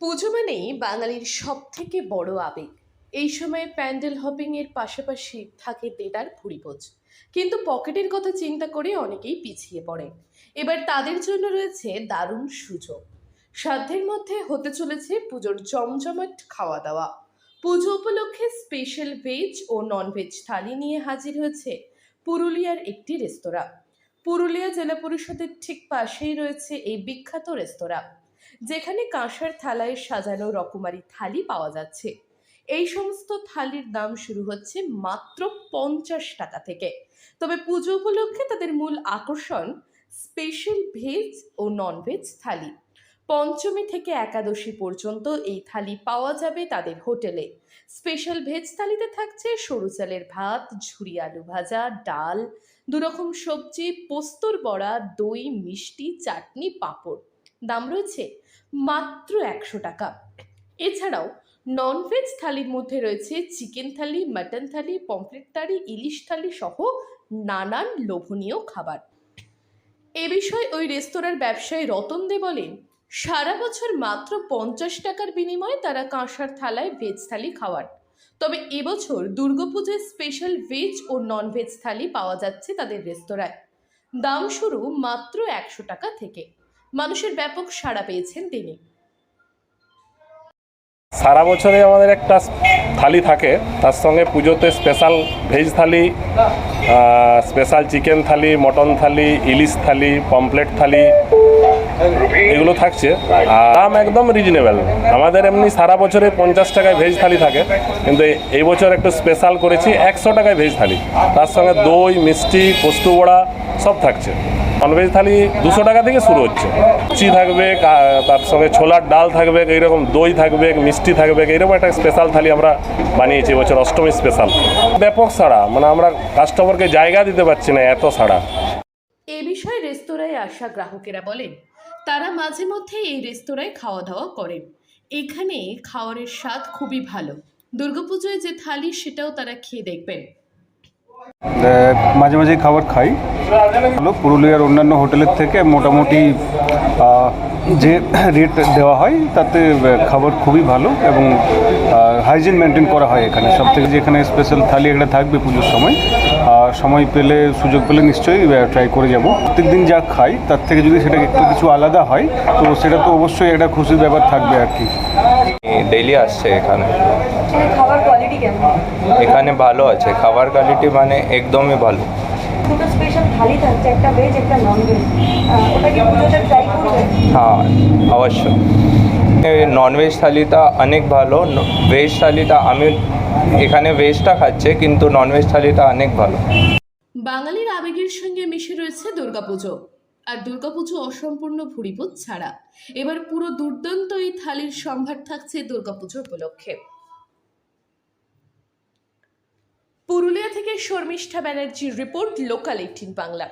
পুজো মানেই বাঙালির সব থেকে বড় আবেগ। এই সময়ে প্যান্ডেল হপিং এর পাশাপাশি থাকে দেদার ভুড়িভোজ। কিন্তু পকেটের কথা চিন্তা করে অনেকেই পিছিয়ে পড়ে। এবার তাদের জন্য রয়েছে দারুণ সুযোগ। সাধ্যের মধ্যে হতে চলেছে পুজোর জমজমাট খাওয়া দাওয়া পুজো উপলক্ষে স্পেশাল ভেজ ও নন ভেজ থালি নিয়ে হাজির হয়েছে পুরুলিয়ার একটি রেস্তোরাঁ। পুরুলিয়া জেলা পরিষদের ঠিক পাশেই রয়েছে এই বিখ্যাত রেস্তোরাঁ। যেখানে কাঁসার থালায় সাজানো রকমারি থালি পাওয়া যাচ্ছে। এই সমস্ত থালির দাম শুরু হচ্ছে মাত্র পঞ্চাশ টাকা থেকে। তবে পুজো উপলক্ষে তাদের মূল আকর্ষণ স্পেশাল ভেজ ও নন ভেজ থালি। পঞ্চমী থেকে একাদশী পর্যন্ত এই থালি পাওয়া যাবে তাদের হোটেলে। স্পেশাল ভেজ থালিতে থাকছে সরু চালের ভাত, ঝুরি আলু ভাজা, ডাল, দুরকম সবজি, পোস্তর বড়া, দই, মিষ্টি, চাটনি, পাঁপড়। দাম রয়েছে মাত্র একশো টাকা। এছাড়াও ননভেজ থালির মধ্যে রয়েছে chicken thali mutton thali pomfret thali, ইলিশ থালি সহ নানান লোভনীয় খাবার। এ বিষয়ে ওই রেস্তোরাঁর ব্যবসায়ী রতন দে বলেন, সারা বছর মাত্র পঞ্চাশ টাকার বিনিময়ে তারা কাঁসার থালায় ভেজ থালি খাওয়ার। তবে এবছর দুর্গাপুজোয় স্পেশাল ভেজ ও নন ভেজ থালি পাওয়া যাচ্ছে তাদের রেস্তোরাঁয়। দাম শুরু মাত্র একশো টাকা থেকে। মানুষের ব্যাপক সাড়া পেয়েছেন তিনি। সারা বছরে আমাদের একটা থালি থাকে, তার সঙ্গে পুজোতে special veg thali special chicken thali mutton thali, ইলিশ থালি পমপ্লেট থালি, এগুলো থাকছে। দাম একদম রিজনেবল আমাদের এমনি সারা বছরে পঞ্চাশ টাকায় ভেজ থালি থাকে, কিন্তু এই- এই বছর একটু স্পেশাল করেছি একশো টাকায় ভেজ থালি। তার সঙ্গে দই, মিষ্টি, পোস্তু বড়া সব থাকছে। ননভেজ থালি দুশো টাকা থেকে শুরু হচ্ছে। লুচি থাকবে তার সঙ্গে ছোলার ডাল থাকবে, এইরকম দই থাকবে, মিষ্টি থাকবে, এইরকম একটা স্পেশাল থালি আমরা বানিয়েছি এবছর অষ্টমী স্পেশাল ব্যাপক সাড়া মানে আমরা কাস্টমারকে জায়গা দিতে পারছি না এত সাড়া। এ বিষয়ে রেস্তোরাঁয় আসা গ্রাহকেরা বলেন, তারা মাঝে মধ্যে এই রেস্তোরাঁয় খাওয়া দাওয়া করেন। এখানে খাওয়ারের স্বাদ খুবই ভালো। দুর্গাপুজোয় যে থালি, সেটাও তারা খেয়ে দেখবেন। মাঝে মাঝে খাবার খাই। হলো পুরুলিয়ার অন্যান্য হোটেলের থেকে মোটামুটি যে রেট দেওয়া হয়, তাতে খাবার খুবই ভালো এবং হাইজিন মেনটেন করা হয় এখানে। সব থেকে যেখানে স্পেশাল থালি এখানে থাকবে পুজোর সময়। সময় পেলে সুযোগ পেলে নিশ্চয়ই ট্রাই করে যাব। প্রত্যেকদিন যা খাই তার থেকে যদি সেটা একটু কিছু আলাদা হয় তো সেটা তো অবশ্যই একটা খুশির ব্যাপার থাকবে আর কি। ডেইলি আসছে এখানে। এখানে খাবার কোয়ালিটি কেমন? এখানে ভালো আছে। খাবার কোয়ালিটি মানে একদমই ভালো। দুটো স্পেশাল থালি থাকছে একটা ভেজ একটা নন ভেজ ওটা কি পুজোতে ট্রাই করবে? হ্যাঁ অবশ্যই। ননভেজ থালিটা অনেক ভালো। ভেজ থালিটা আমি এখানে ভেজটা খাচ্ছে, কিন্তু ননভেজ থালিটা অনেক ভালো। বাঙালির আবেগের সঙ্গে মিশে রয়েছে দুর্গাপুজো। আর দুর্গাপুজো অসম্পূর্ণ ভুরিভোজ ছাড়া। এবার পুরো দুর্দান্ত এই থালির সম্ভার থাকছে দুর্গাপুজো উপলক্ষে। পুরুলিয়া থেকে শর্মিষ্ঠা ব্যানার্জির রিপোর্ট লোকাল এইটিন বাংলা